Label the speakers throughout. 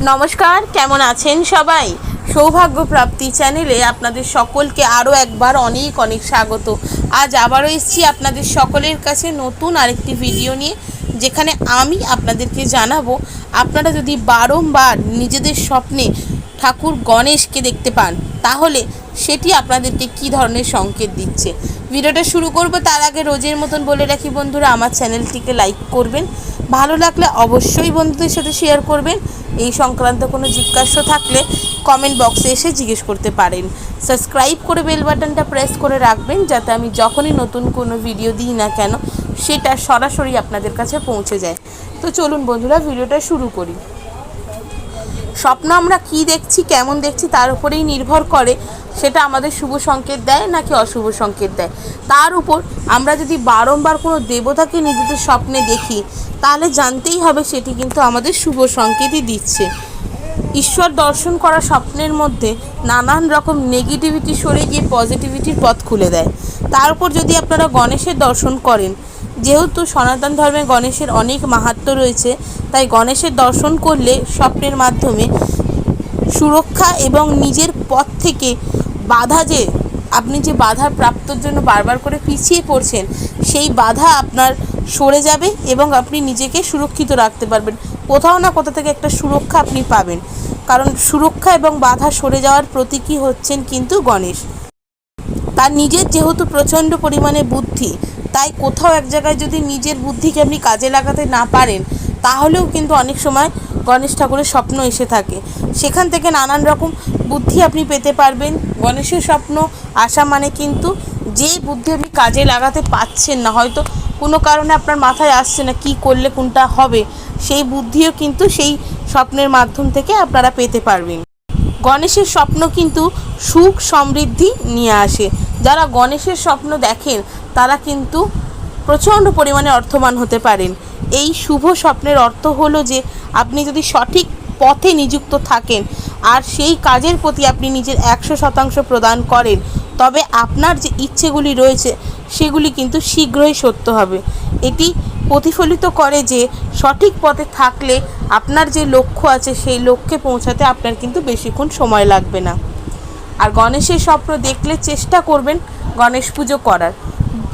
Speaker 1: নমস্কার, কেমন আছেন সবাই? সৌভাগ্য প্রাপ্তি চ্যানেলে আপনাদের সকলকে আরও একবার অনেক অনেক স্বাগত। আজ আবারও এসেছি আপনাদের সকলের কাছে নতুন আরেকটি ভিডিও নিয়ে, যেখানে আমি আপনাদেরকে জানাব, আপনারা যদি বারংবার নিজেদের স্বপ্নে ঠাকুর গণেশকে দেখতে পান তাহলে সেটি আপনাদেরকে কি ধরনের সংকেত দিচ্ছে? ভিডিওটা শুরু করব, তার আগে রোজের মতন বলে রাখি বন্ধুরা, আমার চ্যানেলটিকে লাইক করবেন। ভালো লাগলে অবশ্যই বন্ধুদের সাথে শেয়ার করবেন। এই সংক্রান্ত কোনো জিজ্ঞাসা থাকলে কমেন্ট বক্সে এসে জিজ্ঞেস করতে পারেন। সাবস্ক্রাইব করে বেল বাটনটা প্রেস করে রাখবেন, যাতে আমি যখনই নতুন কোনো ভিডিও দিই না কেন, সেটা সরাসরি আপনাদের কাছে পৌঁছে যায়। তো চলুন বন্ধুরা ভিডিওটা শুরু করি। স্বপ্ন আমরা কি দেখছি, কেমন দেখছি তার উপরেই নির্ভর করে, সেটা আমাদের শুভ সংকেত দেয় নাকি অশুভ সংকেত দেয়। তার উপর আমরা যদি বারংবার কোনো দেবতাকে নিজেদের স্বপ্নে দেখি, তাহলে জানতেই হবে সেটি কিন্তু আমাদের শুভ সংকেতই দিচ্ছে। ঈশ্বর দর্শন করা স্বপ্নের মধ্যে নানান রকম নেগেটিভিটি সরে গিয়ে পজিটিভিটির পথ খুলে দেয়। তার উপর যদি আপনারা গণেশের দর্শন করেন যেহেতু সনাতন ধর্মে গণেশের অনেক মাহাত্ম্য রয়েছে, তাই গণেশের দর্শন করলে স্বপ্নের মাধ্যমে সুরক্ষা এবং নিজের পথ থেকে বাধা যে, আপনি যে বাধা প্রাপ্তর জন্য বারবার করে পিছিয়ে পড়ছেন, সেই বাধা আপনার সরে যাবে এবং আপনি নিজেকে সুরক্ষিত রাখতে পারবেন। কোথাও না কোথাও থেকে একটা সুরক্ষা আপনি পাবেন। কারণ সুরক্ষা এবং বাধা সরে যাওয়ার প্রতীকী হচ্ছেন কিন্তু গণেশ। তার নিজের যেহেতু প্রচণ্ড পরিমাণে বুদ্ধি তাই কোথাও এক জায়গায় যদি নিজের বুদ্ধিকে আপনি কাজে লাগাতে না পারেন, তাহলেও কিন্তু অনেক সময় গণেশ ঠাকুরের স্বপ্ন এসে থাকে। সেখান থেকে নানান রকম বুদ্ধি আপনি পেতে পারবেন। গণেশের স্বপ্ন আসা মানে কিন্তু যে বুদ্ধি আপনি কাজে লাগাতে পাচ্ছেন না, হয়তো কোনো কারণে আপনার মাথায় আসছে না কি করলে কোনটা হবে, সেই বুদ্ধিও কিন্তু সেই স্বপ্নের মাধ্যম থেকে আপনারা পেতে পারবেন। গণেশের স্বপ্ন কিন্তু সুখ সমৃদ্ধি নিয়ে আসে। যারা গণেশের স্বপ্ন দেখেন তারা কিন্তু প্রচণ্ড পরিমাণে অর্থবান হতে পারেন। এই শুভ স্বপ্নের অর্থ হলো যে, আপনি যদি সঠিক পথে নিযুক্ত থাকেন আর সেই কাজের প্রতি আপনি নিজের একশো শতাংশ প্রদান করেন, তবে আপনার যে ইচ্ছেগুলি রয়েছে, সেগুলি কিন্তু শীঘ্রই সত্য হবে। এটি প্রতিফলিত করে যে, সঠিক পথে থাকলে আপনার যে লক্ষ্য আছে, সেই লক্ষ্যে পৌঁছাতে আপনার কিন্তু বেশিক্ষণ সময় লাগবে না। আর গণেশের স্বপ্ন দেখলে চেষ্টা করবেন গণেশ পুজো করার।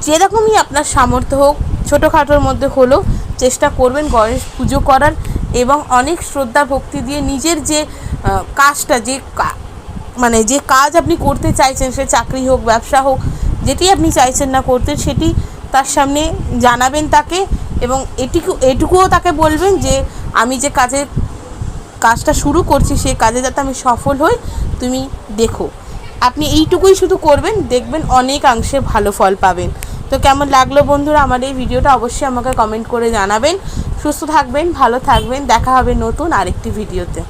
Speaker 1: যেরকমই আপনার সামর্থ্য হোক, ছোটোখাটোর মধ্যে হলেও চেষ্টা করবেন গণেশ পুজো করার এবং অনেক শ্রদ্ধা, ভক্তি দিয়ে নিজের যে কাজটা, যে মানে যে কাজ আপনি করতে চাইছেন, সে চাকরি হোক, ব্যবসা হোক, যেটি আপনি চাইছেন না করতে, সেটি তার সামনে জানাবেন তাকে এবং এটিকু, এটুকুও তাকে বলবেন যে, আমি যে কাজে কাজটা শুরু করছি সেই কাজে যাতে আমি সফল হই, তুমি দেখো। আপনি এইটুকুই শুধু করবেন, দেখবেন অনেকাংশে ভালো ফল পাবেন। তো কেমন লাগল বন্ধুরা আমার এই ভিডিওটা অবশ্যই আমাকে কমেন্ট করে জানাবেন। সুস্থ থাকবেন, ভালো থাকবেন, দেখা হবে নতুন আরেকটি ভিডিওতে।